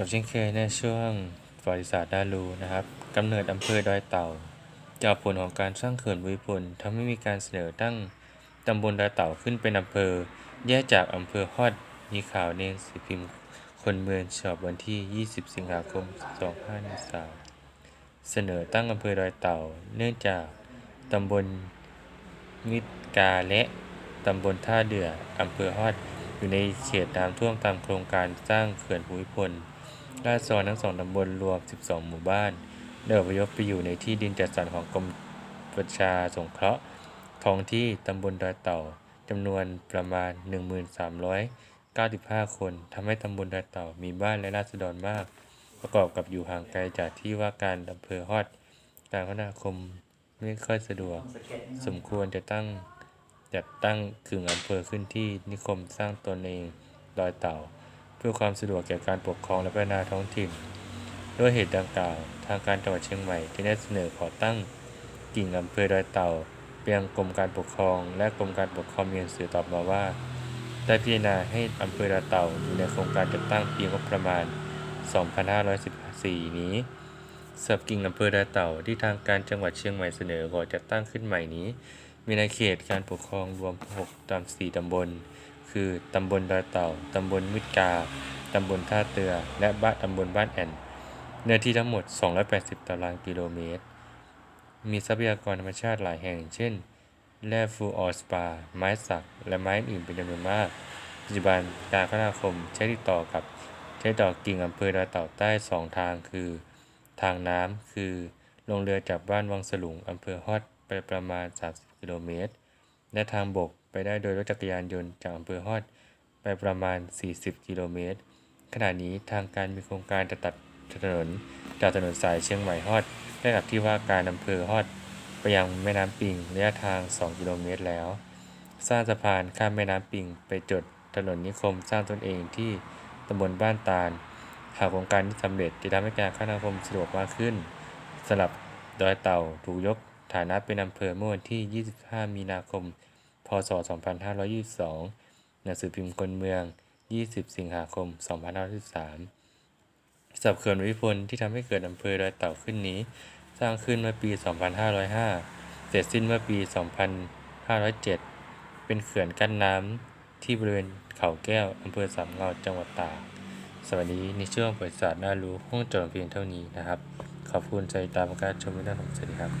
กับเช่นเคยในช่วงประวัติศาสตร์น่ารู้นะครับกำเนิดอำเภอดอยเต่า จากผลของการสร้างเขื่อนภูมิพลทำให้มีการเสนอตั้งตำบลดอยเต่าขึ้นเป็นอำเภอ แยกจากอำเภอฮอดมีข่าวในหนังสือพิมพ์คนเมืองฉบับวันที่ 20 สิงหาคม 2513เสนอตั้งอำเภอดอยเต่า เนื่องจากตำบลมิตรกาและตำบลท่าเดืออำเภอฮอดอยู่ในเขตน้ำท่วมตามโครงการสร้างเขื่อนภูมิพล ราษฎรทั้งสองตำบลรวม 12 หมู่บ้านได้อพยพไปอยู่ในที่ดินจัดสรรของกรมประชาสงเคราะห์ท้องที่ตำบลดอยเต่าจำนวนประมาณ 1395 คนทำให้ตำบลดอยเต่ามีบ้านและราษฎรมาก ประกอบกับอยู่ห่างไกลจากที่ว่าการอำเภอฮอดการคมนาคมไม่ค่อยสะดวก สมควรจะตั้งจัดตั้งกึ่งอำเภอขึ้นที่นิคมสร้างตนเองดอยเต่า เพื่อความสะดวกแก่การปกครองและพัฒนาท้องถิ่น ด้วยเหตุดังกล่าว ทางการจังหวัดเชียงใหม่ได้เสนอขอตั้งกิ่งอำเภอดอยเต่าไปยังกรมการปกครอง และกรมการปกครองมีหนังสือตอบมาว่า ได้พิจารณาให้อำเภอดอยเต่าอยู่ในโครงการจัดตั้งปีงบประมาณ 2514 นี้สำหรับกิ่งอำเภอดอยเต่าที่ทางการจังหวัดเชียงใหม่เสนอขอจัดตั้งขึ้นใหม่นี้ มีในเขตการปกครองรวม 6ตาม4ตำบล คือตำบลดอยเต่า ตำบลมิตรกา ตำบลท่าเตือ และบ้านตำบลบ้านแอนเนื้อที่ทั้งหมด 280 ตารางกิโลเมตร มีทรัพยากรธรรมชาติหลายแห่ง เช่น แร่ฟูออสปา ไม้สัก และไม้อื่นเป็นจำนวนมาก ปัจจุบันการคมนาคมใช้ติดต่อกับใช้ต่อกิ่งอำเภอดอยเต่าใต้2ทางคือ ทางน้ำคือลงเรือจากบ้านวังสลุงอำเภอฮอด ไปประมาณ 30 กิโลเมตร และทางบกไปได้โดยรถจักรยานยนต์จากอำเภอฮอด ไปประมาณ 40 กิโลเมตร ขณะนี้ทางการมีโครงการจะตัดถนนจากถนนสายเชียงใหม่ฮอดใกล้กับที่ว่าการอำเภอฮอด ไปยังแม่น้ำปิงระยะทาง 2 กิโลเมตรแล้ว สร้างสะพานข้ามแม่น้ำปิงไปจดถนนนิคมสร้างตนเองที่ตำบลบ้านตาล หากโครงการนี้สำเร็จจะทำให้การคมนาคมสะดวกมากขึ้นสำหรับดอยเต่าถูกยก ฐานะเป็นอำเภอเมื่อวันที่ 25 มีนาคม พศ 2522 หนังสือพิมพ์คนเมือง 20 สิงหาคม 2513สำหรับเขื่อนภูมิพลที่ทำให้เกิดอำเภอดอยเต่าขึ้นนี้ สร้างขึ้นเมื่อปี 2505 เสร็จสิ้นเมื่อปี 2507 เป็นเขื่อนกั้นน้ำที่บริเวณเขาแก้วอำเภอสามเงาจังหวัดตาก สวัสดีในช่วงประวัติศารน่ารู้ห้องจอเพียงเท่านี้นะครับ ขอบคุณใจตามการชมและรับชมสวัสดีครับ